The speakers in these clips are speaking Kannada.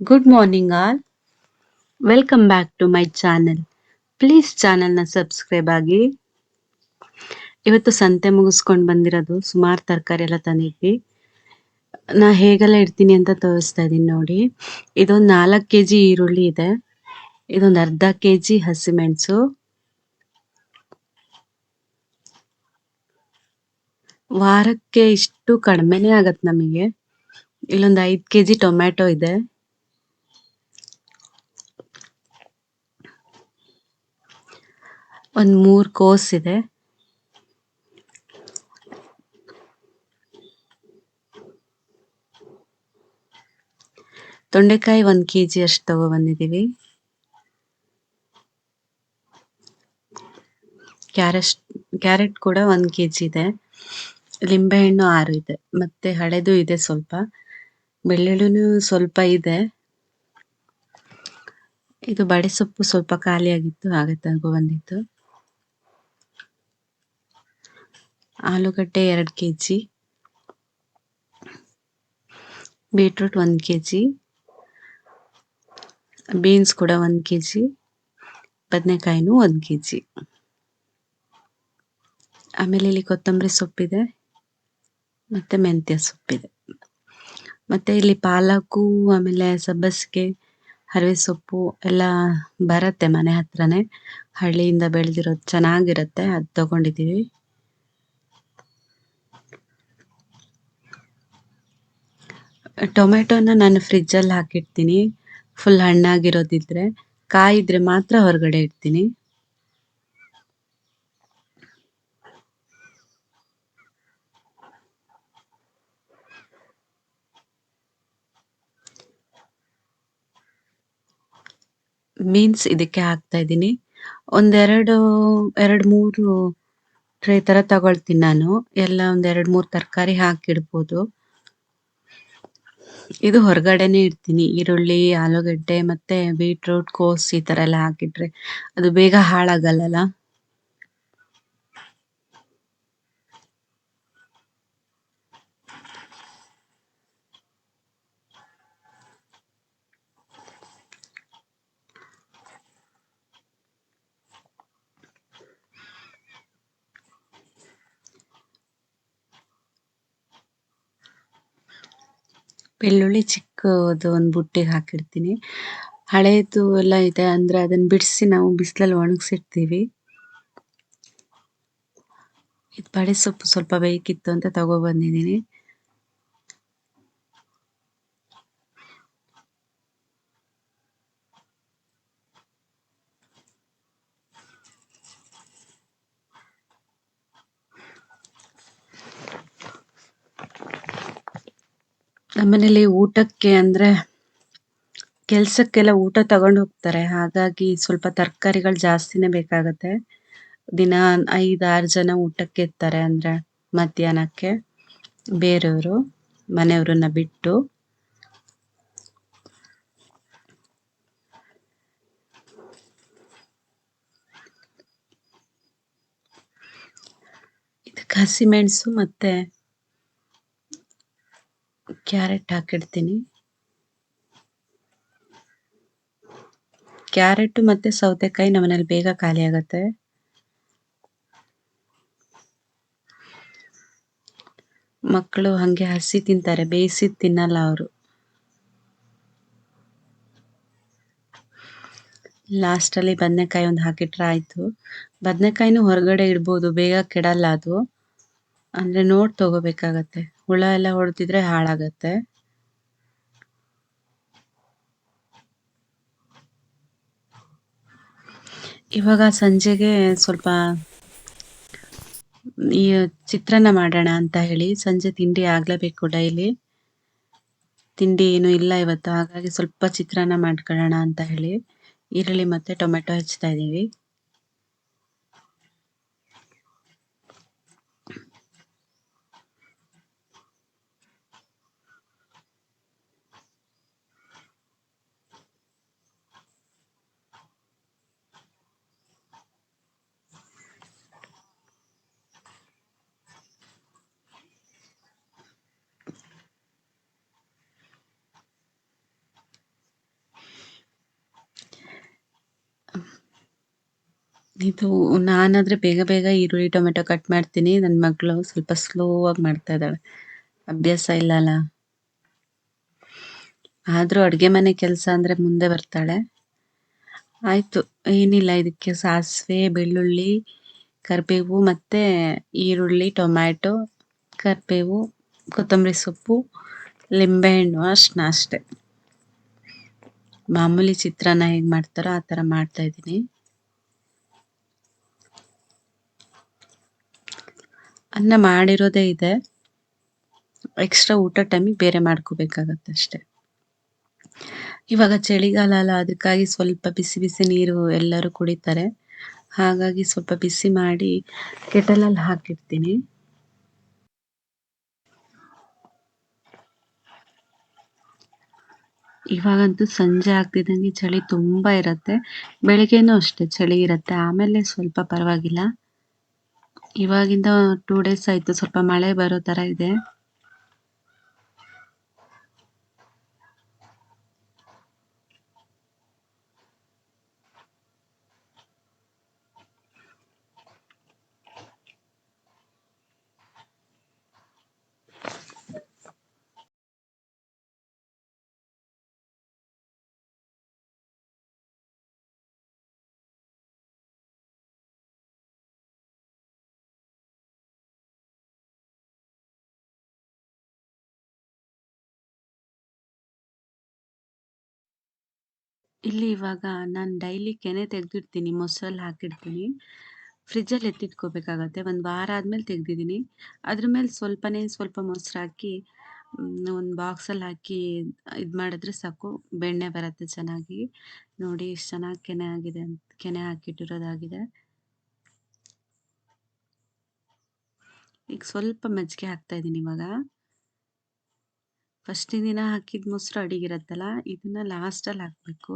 Good morning all welcome back to my channel please ಚಾನೆಲ್ನ ಸಬ್ಸ್ಕ್ರೈಬ್ ಆಗಿ. ಇವತ್ತು ಸಂತೆ ಮುಗಿಸ್ಕೊಂಡು ಬಂದಿರೋದು ಸುಮಾರು ತರಕಾರಿ ಎಲ್ಲ ತಂದಿದ್ವಿ. ನಾ ಹೇಗೆಲ್ಲ ಇಡ್ತೀನಿ ಅಂತ ತೋರಿಸ್ತಾ ಇದ್ದೀನಿ ನೋಡಿ. ಇದೊಂದು ನಾಲ್ಕು ಕೆ ಜಿ ಈರುಳ್ಳಿ ಇದೆ. ಇದೊಂದು ಅರ್ಧ ಕೆ ಜಿ ಹಸಿಮೆಣಸು. ವಾರಕ್ಕೆ ಇಷ್ಟು ಕಡಿಮೆನೇ ಆಗತ್ತೆ ನಮಗೆ. ಇಲ್ಲೊಂದು ಐದು ಕೆ ಜಿ ಟೊಮ್ಯಾಟೊ ಇದೆ. ಒಂದು ಮೂರ್ ಕೋಸ್ ಇದೆ. ತೊಂಡೆಕಾಯಿ ಒಂದು ಕೆ ಜಿ ಅಷ್ಟು ಬಂದಿದೀವಿ. ಕ್ಯಾರೆಟ್ ಕ್ಯಾರೆಟ್ ಕೂಡ ಒಂದ್ ಕೆ ಜಿ ಇದೆ ಲಿಂಬೆಹಣ್ಣು ಆರು ಇದೆ. ಮತ್ತೆ ಹಳೆದು ಇದೆ ಸ್ವಲ್ಪ. ಬೆಳ್ಳುಳ್ಳಿನೂ ಸ್ವಲ್ಪ ಇದೆ. ಇದು ಬಡೆಸೊಪ್ಪು ಸ್ವಲ್ಪ ಖಾಲಿಯಾಗಿತ್ತು, ಹಾಗೆ ತಗೊಬಂದಿದ್ದು ಆಲೂಗಡ್ಡೆ ಎರಡು ಕೆ ಜಿ ಬೀಟ್ರೂಟ್ ಒಂದು ಕೆ ಜಿ ಬೀನ್ಸ್ ಕೂಡ ಒಂದು ಕೆ ಜಿ ಬದನೆಕಾಯಿನೂ ಒಂದು ಕೆ ಜಿ ಆಮೇಲೆ ಇಲ್ಲಿ ಕೊತ್ತಂಬರಿ ಸೊಪ್ಪಿದೆ, ಮತ್ತೆ ಮೆಂತ್ಯ ಸೊಪ್ಪಿದೆ. ಮತ್ತೆ ಇಲ್ಲಿ ಪಾಲಕು, ಆಮೇಲೆ ಸಬ್ಬಸಿಗೆ, ಹರಿವೆ ಸೊಪ್ಪು ಎಲ್ಲ ಬರುತ್ತೆ ಮನೆ ಹತ್ರನೇ. ಹಳ್ಳಿಯಿಂದ ಬೆಳೆದಿರೋದು ಚೆನ್ನಾಗಿರುತ್ತೆ, ಅದು ತಗೊಂಡಿದ್ದೀವಿ. ಟೊಮೆಟೊನ ನಾನು ಫ್ರಿಜ್ಜಲ್ಲಿ ಹಾಕಿರ್ತೀನಿ ಫುಲ್ ಹಣ್ಣಾಗಿರೋದಿದ್ರೆ ಕಾಯಿದ್ರೆ ಮಾತ್ರ ಹೊರಗಡೆ ಇಡ್ತೀನಿ. ಬೀನ್ಸ್ ಇದಕ್ಕೆ ಹಾಕ್ತಾ ಇದ್ದೀನಿ. ಒಂದೆರಡು, ಎರಡು, ಮೂರು ಟ್ರೇ ತರ ತಗೊಳ್ತೀನಿ ನಾನು. ಎಲ್ಲ ಒಂದ್ ಎರಡು ಮೂರು ತರಕಾರಿ ಹಾಕಿಡ್ಬೋದು. ಇದು ಹೊರಗಡೆನೆ ಇಡ್ತೀನಿ. ಈರುಳ್ಳಿ, ಆಲೂಗಡ್ಡೆ ಮತ್ತೆ ಬೀಟ್ರೂಟ್ ಕೋಸ್ ಈ ತರ ಎಲ್ಲ ಹಾಕಿಟ್ರೆ ಅದು ಬೇಗ ಹಾಳಾಗಲ್ಲಲ್ಲ? ಬೆಳ್ಳುಳ್ಳಿ ಚಿಕ್ಕದು ಒಂದು ಬುಟ್ಟಿಗೆ ಹಾಕಿರ್ತೀನಿ ಹಳೇದು ಎಲ್ಲ ಇದೆ, ಅಂದ್ರೆ ಅದನ್ನ ಬಿಡಿಸಿ ನಾವು ಬಿಸಿಲಲ್ಲಿ ಒಣಗಿಸಿರ್ತೀವಿ ಇದು ಬಡೆ ಸೊಪ್ಪು ಸ್ವಲ್ಪ ಬೇಕಿತ್ತು ಅಂತ ತಗೊಬಂದಿದ್ದೀನಿ. ನಮ್ಮನೇಲಿ ಊಟಕ್ಕೆ ಅಂದ್ರೆ ಕೆಲ್ಸಕ್ಕೆಲ್ಲ ಊಟ ತಗೊಂಡು ಹೋಗ್ತಾರೆ. ಹಾಗಾಗಿ ಸ್ವಲ್ಪ ತರಕಾರಿಗಳು ಜಾಸ್ತಿನೇ ಬೇಕಾಗತ್ತೆ. ದಿನ ಐದಾರು ಜನ ಊಟಕ್ಕೆ ಇರ್ತಾರೆ ಅಂದ್ರೆ ಮಧ್ಯಾಹ್ನಕ್ಕೆ ಬೇರೆಯವರು, ಮನೆಯವರನ್ನ ಬಿಟ್ಟು. ಇದಕ್ಕೆ ಹಸಿಮೆಣಸು ಮತ್ತೆ ಕ್ಯಾರೆಟ್ ಹಾಕಿಡ್ತೀನಿ. ಕ್ಯಾರೆಟ್ ಮತ್ತೆ ಸೌತೆಕಾಯಿ ನಮ್ಮನೇಲಿ ಬೇಗ ಖಾಲಿ ಆಗತ್ತೆ. ಮಕ್ಕಳು ಹಂಗೆ ಹಸಿ ತಿಂತಾರೆ ಬೇಯಿಸಿದ್ ತಿನ್ನಲ್ಲ ಅವರು. ಲಾಸ್ಟಲ್ಲಿ ಬದನೆಕಾಯಿ ಒಂದು ಹಾಕಿಟ್ರೆ ಆಯ್ತು. ಬದನೆಕಾಯಿನೂ ಹೊರಗಡೆ ಇಡ್ಬೋದು, ಬೇಗ ಕೆಡಲ್ಲ ಅದು. ಅಂದ್ರೆ ನೋಡ್ ತಗೋಬೇಕಾಗತ್ತೆ. ಹುಳ ಎಲ್ಲ ಹೊಡೆದಿದ್ರೆ ಹಾಳಾಗತ್ತೆ. ಇವಾಗ ಸಂಜೆಗೆ ಸ್ವಲ್ಪ ಈ ಚಿತ್ರಾನ್ನ ಮಾಡೋಣ ಅಂತ ಹೇಳಿ ಸಂಜೆ ತಿಂಡಿ ಆಗ್ಲೇಬೇಕು ಡೈಲಿ. ತಿಂಡಿ ಏನು ಇಲ್ಲ ಇವತ್ತು, ಹಾಗಾಗಿ ಸ್ವಲ್ಪ ಚಿತ್ರಾನ್ನ ಮಾಡ್ಕೊಳ್ಳೋಣ ಅಂತ ಹೇಳಿ. ಈರುಳ್ಳಿ ಮತ್ತೆ ಟೊಮೆಟೊ ಹೆಚ್ತಾ ಇದ್ದೀವಿ ಇದು ನಾನಾದ್ರೆ ಬೇಗ ಬೇಗ ಈರುಳ್ಳಿ ಟೊಮೆಟೊ ಕಟ್ ಮಾಡ್ತೀನಿ. ನನ್ನ ಮಗಳು ಸ್ವಲ್ಪ ಸ್ಲೋ ಆಗಿ ಮಾಡ್ತಾ ಇದ್ದಾಳೆ. ಅಭ್ಯಾಸ ಇಲ್ಲ ಅಲ್ಲ ಆದ್ರೂ ಅಡ್ಗೆ ಮನೆ ಕೆಲಸ ಅಂದ್ರೆ ಮುಂದೆ ಬರ್ತಾಳೆ. ಆಯ್ತು, ಏನಿಲ್ಲ ಇದಕ್ಕೆ ಸಾಸಿವೆ, ಬೆಳ್ಳುಳ್ಳಿ, ಕರಿಬೇವು ಮತ್ತೆ ಈರುಳ್ಳಿ, ಟೊಮ್ಯಾಟೊ, ಕರಿಬೇವು, ಕೊತ್ತಂಬರಿ ಸೊಪ್ಪು ಲಿಂಬೆಹಣ್ಣು ಅಷ್ಟನ್ನ ಅಷ್ಟೇ. ಮಾಮೂಲಿ ಚಿತ್ರಾನ್ನ ಹೇಗೆ ಮಾಡ್ತಾರೋ ಆ ಥರ ಮಾಡ್ತಾ ಇದ್ದೀನಿ. ಅನ್ನ ಮಾಡಿರೋದೇ ಇದೆ. ಎಕ್ಸ್ಟ್ರಾ ಊಟ ಟೈಮಿಗೆ ಬೇರೆ ಮಾಡ್ಕೋಬೇಕಾಗತ್ತೆ ಅಷ್ಟೇ. ಇವಾಗ ಚಳಿಗಾಲ ಅಲ್ಲ, ಅದಕ್ಕಾಗಿ ಸ್ವಲ್ಪ ಬಿಸಿ ಬಿಸಿ ನೀರು ಎಲ್ಲರೂ ಕುಡಿತಾರೆ. ಹಾಗಾಗಿ ಸ್ವಲ್ಪ ಬಿಸಿ ಮಾಡಿ ಕೆಟಲಲ್ಲಿ ಹಾಕಿರ್ತೀನಿ. ಇವಾಗಂತೂ ಸಂಜೆ ಆಗ್ತಿದ್ದಂಗೆ ಚಳಿ ತುಂಬಾ ಇರತ್ತೆ. ಬೆಳಿಗ್ಗೆನೂ ಅಷ್ಟೇ ಚಳಿ ಇರತ್ತೆ. ಆಮೇಲೆ ಸ್ವಲ್ಪ ಪರವಾಗಿಲ್ಲ. ಇವಾಗಿಂದ ಟೂ ಡೇಸ್ ಆಯ್ತು. ಸ್ವಲ್ಪ ಮಳೆ ಬರೋ ತರ ಇದೆ. ಇಲ್ಲಿ ಇವಾಗ ನಾನು ಡೈಲಿ ಕೆನೆ ತೆಗೆದಿಡ್ತೀನಿ, ಮೊಸರಲ್ಲಿ ಹಾಕಿಡ್ತೀನಿ. ಫ್ರಿಜ್ಜಲ್ಲಿ ಎತ್ತಿಟ್ಕೋಬೇಕಾಗತ್ತೆ, ಒಂದು ವಾರ ಆದಮೇಲೆ ತೆಗೆದಿದ್ದೀನಿ. ಅದ್ರ ಮೇಲೆ ಸ್ವಲ್ಪನೇ ಸ್ವಲ್ಪ ಮೊಸರು ಹಾಕಿ ಒಂದು ಬಾಕ್ಸಲ್ಲಿ ಹಾಕಿ ಇದು ಮಾಡಿದ್ರೆ ಸಾಕು. ಬೆಣ್ಣೆ ಬರುತ್ತೆ ಚೆನ್ನಾಗಿ. ನೋಡಿ ಎಷ್ಟು ಚೆನ್ನಾಗಿ ಕೆನೆ ಆಗಿದೆ ಅಂತ, ಕೆನೆ ಹಾಕಿಟ್ಟಿರೋದಾಗಿದೆ. ಈಗ ಸ್ವಲ್ಪ ಮಜ್ಜಿಗೆ ಹಾಕ್ತಾ ಇದ್ದೀನಿ ಇವಾಗ. ಫಸ್ಟಿನ ದಿನ ಹಾಕಿದ ಮೊಸರು ಅಡಿಗಿರತ್ತಲ್ಲ ಇದನ್ನ ಲಾಸ್ಟಲ್ಲಿ ಹಾಕಬೇಕು.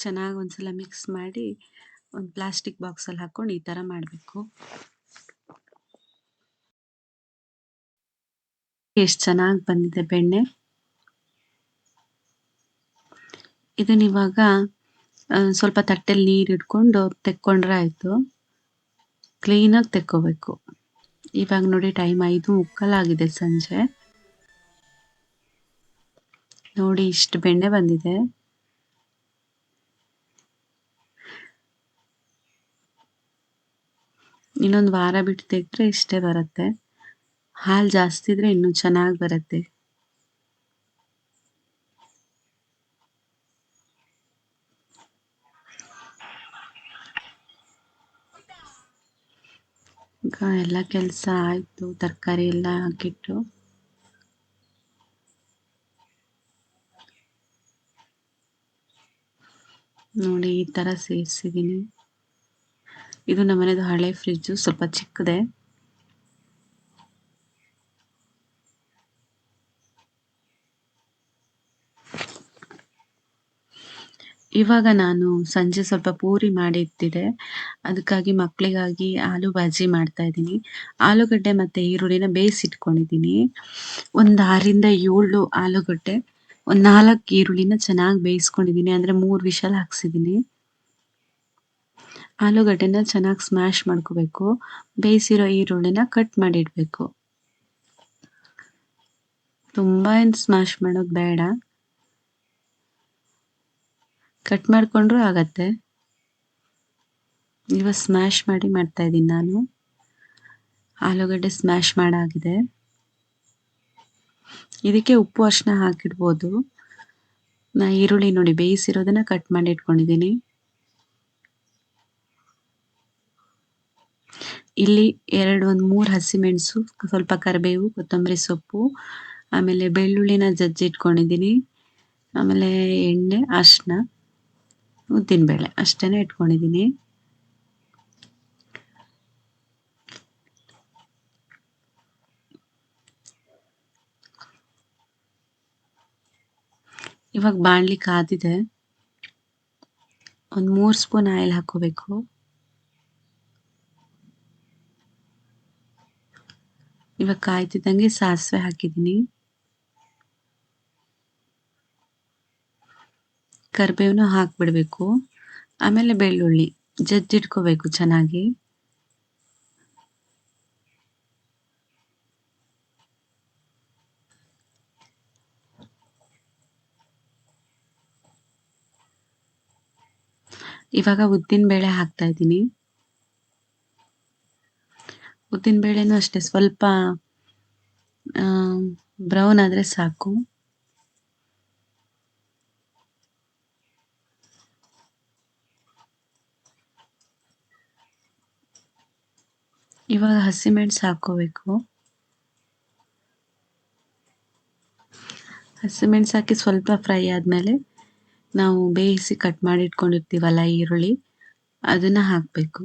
ಚೆನ್ನಾಗಿ ಒಂದ್ಸಲ ಮಿಕ್ಸ್ ಮಾಡಿ ಒಂದು ಪ್ಲಾಸ್ಟಿಕ್ ಬಾಕ್ಸಲ್ಲಿ ಹಾಕೊಂಡು ಈ ಥರ ಮಾಡಬೇಕು. ಎಷ್ಟು ಚೆನ್ನಾಗಿ ಬಂದಿದೆ ಬೆಣ್ಣೆ. ಇದನ್ನ ಇವಾಗ ಸ್ವಲ್ಪ ತಟ್ಟೆಲಿ ನೀರು ಇಟ್ಕೊಂಡು ತೆಕ್ಕೊಂಡ್ರೆ ಆಯಿತು. ಕ್ಲೀನಾಗಿ ತೆಕ್ಕೋಬೇಕು. ಇವಾಗ ನೋಡಿ ಟೈಮ್ ಐದು ಮುಕ್ಕಲಾಗಿದೆ ಸಂಜೆ. ನೋಡಿ ಇಷ್ಟು ಬೆಣ್ಣೆ ಬಂದಿದೆ. ಇನ್ನೊಂದು ವಾರ ಬಿಟ್ಟು ತೆಗೆದ್ರೆ ಇಷ್ಟೇ ಬರುತ್ತೆ. ಹಾಲು ಜಾಸ್ತಿ ಇದ್ರೆ ಇನ್ನೂ ಚೆನ್ನಾಗಿ ಬರುತ್ತೆ. ಎಲ್ಲ ಕೆಲಸ ಆಯ್ತು, ತರಕಾರಿ ಎಲ್ಲ ಹಾಕಿಟ್ಟು. ನೋಡಿ ಈ ತರ ಸೇರಿಸಿದ್ದೀನಿ. ಇದು ನಮ್ಮನೇದು ಹಳೆ ಫ್ರಿಜ್ಜು, ಸ್ವಲ್ಪ ಚಿಕ್ಕದೆ. ಇವಾಗ ನಾನು ಸಂಜೆ ಸ್ವಲ್ಪ ಪೂರಿ ಮಾಡಿ ಇಟ್ಟಿದ್ದೆ. ಅದಕ್ಕಾಗಿ ಮಕ್ಕಳಿಗಾಗಿ ಆಲೂ ಬಾಜಿ ಮಾಡ್ತಾ ಇದ್ದೀನಿ. ಆಲೂಗಡ್ಡೆ ಮತ್ತೆ ಈರುಳ್ಳಿನ ಬೇಯಿಸಿಟ್ಕೊಂಡಿದ್ದೀನಿ. ಒಂದು ಆರಿಂದ ಏಳು ಆಲೂಗಡ್ಡೆ, ಒಂದು ನಾಲ್ಕು ಈರುಳ್ಳಿನ ಚೆನ್ನಾಗಿ ಬೇಯಿಸ್ಕೊಂಡಿದ್ದೀನಿ. ಅಂದರೆ ಮೂರು ವಿಷಲ್ ಹಾಕ್ಸಿದ್ದೀನಿ. ಆಲೂಗಡ್ಡೆನ ಚೆನ್ನಾಗಿ ಸ್ಮ್ಯಾಶ್ ಮಾಡ್ಕೋಬೇಕು. ಬೇಯಿಸಿರೋ ಈರುಳ್ಳಿನ ಕಟ್ ಮಾಡಿ ತುಂಬಾ ತುಂಬ ಏನು ಸ್ಮ್ಯಾಶ್ ಮಾಡೋದು ಬೇಡ. ಕಟ್ ಮಾಡಿಕೊಂಡ್ರೂ ಆಗತ್ತೆ. ಇವಾಗ ಸ್ಮ್ಯಾಶ್ ಮಾಡಿ ಮಾಡ್ತಾ ಇದ್ದೀನಿ ನಾನು. ಆಲೂಗಡ್ಡೆ ಸ್ಮ್ಯಾಶ್ ಮಾಡಾಗಿದೆ. ಇದಕ್ಕೆ ಉಪ್ಪು ಅರ್ಶನ ಹಾಕಿಡ್ಬೋದು. ನಾ ಈರುಳ್ಳಿ ನೋಡಿ, ಬೇಯಿಸಿರೋದನ್ನ ಕಟ್ ಮಾಡಿ ಇಟ್ಕೊಂಡಿದ್ದೀನಿ. ಇಲ್ಲಿ ಎರಡು, ಒಂದು ಮೂರು ಹಸಿಮೆಣಸು, ಸ್ವಲ್ಪ ಕರಿಬೇವು, ಕೊತ್ತಂಬರಿ ಸೊಪ್ಪು, ಆಮೇಲೆ ಬೆಳ್ಳುಳ್ಳಿನ ಜಜ್ಜಿ ಇಟ್ಕೊಂಡಿದ್ದೀನಿ. ಆಮೇಲೆ ಎಣ್ಣೆ ಅರ್ಶಿನ ಉದ್ದಿನಬೇಳೆ ಅಷ್ಟೇ ಇಟ್ಕೊಂಡಿದ್ದೀನಿ. ಇವಾಗ ಬಾಣಲಿ ಕಾದಿದೆ. ಒಂದು ಮೂರು ಸ್ಪೂನ್ ಆಯಿಲ್ ಹಾಕೋಬೇಕು. ಇವಾಗ ಕಾಯ್ತಿದ್ದಂಗೆ ಸಾಸಿವೆ ಹಾಕಿದ್ದೀನಿ. ಹಾಕ್ ಹಾಕ್ಬಿಡ್ಬೇಕು. ಆಮೇಲೆ ಬೆಳ್ಳುಳ್ಳಿ ಜಜ್ಜಿಟ್ಕೋಬೇಕು ಚೆನ್ನಾಗಿ. ಇವಾಗ ಉದ್ದಿನ ಬೇಳೆ ಹಾಕ್ತಾ ಇದ್ದೀನಿ. ಉದ್ದಿನ ಬೇಳೆನೂ ಅಷ್ಟೇ, ಸ್ವಲ್ಪ ಬ್ರೌನ್ ಆದರೆ ಸಾಕು. ಇವಾಗ ಹಸಿಮೆಣಸು ಹಾಕೋಬೇಕು ಹಸಿಮೆಣಸು ಹಾಕಿ ಸ್ವಲ್ಪ ಫ್ರೈ ಆದಮೇಲೆ ನಾವು ಬೇಯಿಸಿ ಕಟ್ ಮಾಡಿ ಇಟ್ಕೊಂಡಿರ್ತೀವಲ್ಲ ಈರುಳ್ಳಿ, ಅದನ್ನ ಹಾಕ್ಬೇಕು.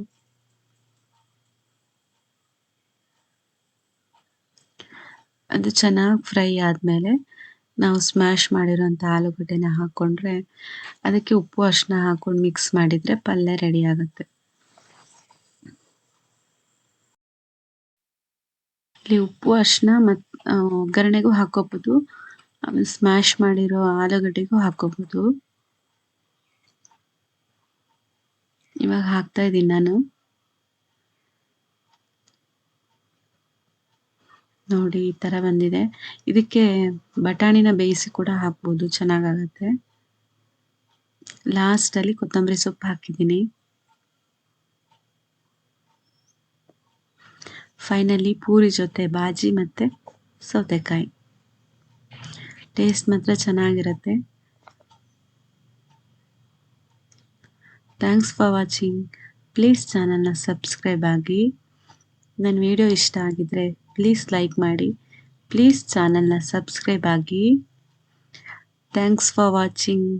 ಅದು ಚೆನ್ನಾಗಿ ಫ್ರೈ ಆದ್ಮೇಲೆ ನಾವು ಸ್ಮ್ಯಾಶ್ ಮಾಡಿರೋಂಥ ಆಲೂಗಡ್ಡೆನ ಹಾಕೊಂಡ್ರೆ ಅದಕ್ಕೆ ಉಪ್ಪು ಅರಿಶಿನ ಹಾಕೊಂಡು ಮಿಕ್ಸ್ ಮಾಡಿದ್ರೆ ಪಲ್ಯ ರೆಡಿ ಆಗುತ್ತೆ. ಇಲ್ಲಿ ಉಪ್ಪು ಅರಿಶಿನ ಮತ್ ಒಗ್ಗರಣೆಗೂ ಹಾಕೋಬಹುದು ಆಮೇಲೆ ಸ್ಮ್ಯಾಶ್ ಮಾಡಿರೋ ಆಲೂಗಡ್ಡೆಗೂ ಹಾಕೋಬೋದು. ಇವಾಗ ಹಾಕ್ತಾ ಇದ್ದೀನಿ ನಾನು. ನೋಡಿ, ಈ ಥರ ಬಂದಿದೆ. ಇದಕ್ಕೆ ಬಟಾಣಿನ ಬೇಯಿಸಿ ಕೂಡ ಹಾಕ್ಬೋದು, ಚೆನ್ನಾಗಾಗತ್ತೆ. ಲಾಸ್ಟಲ್ಲಿ ಕೊತ್ತಂಬರಿ ಸೊಪ್ಪು ಹಾಕಿದ್ದೀನಿ. ಫೈನಲಿ ಪೂರಿ ಜೊತೆ ಬಾಜಿ ಮತ್ತು ಸೌತೆಕಾಯಿ. ಟೇಸ್ಟ್ ಮಾತ್ರ ಚೆನ್ನಾಗಿರುತ್ತೆ. ಥ್ಯಾಂಕ್ಸ್ ಫಾರ್ ವಾಚಿಂಗ್ ಪ್ಲೀಸ್ ಚಾನಲ್ನ ಸಬ್ಸ್ಕ್ರೈಬ್ ಆಗಿ. ನನ್ನ ವಿಡಿಯೋ ಇಷ್ಟ ಆಗಿದ್ರೆ ಪ್ಲೀಸ್ ಲೈಕ್ ಮಾಡಿ. ಪ್ಲೀಸ್ ಚಾನಲ್ನ ಸಬ್ಸ್ಕ್ರೈಬ್ ಆಗಿ. Thanks for watching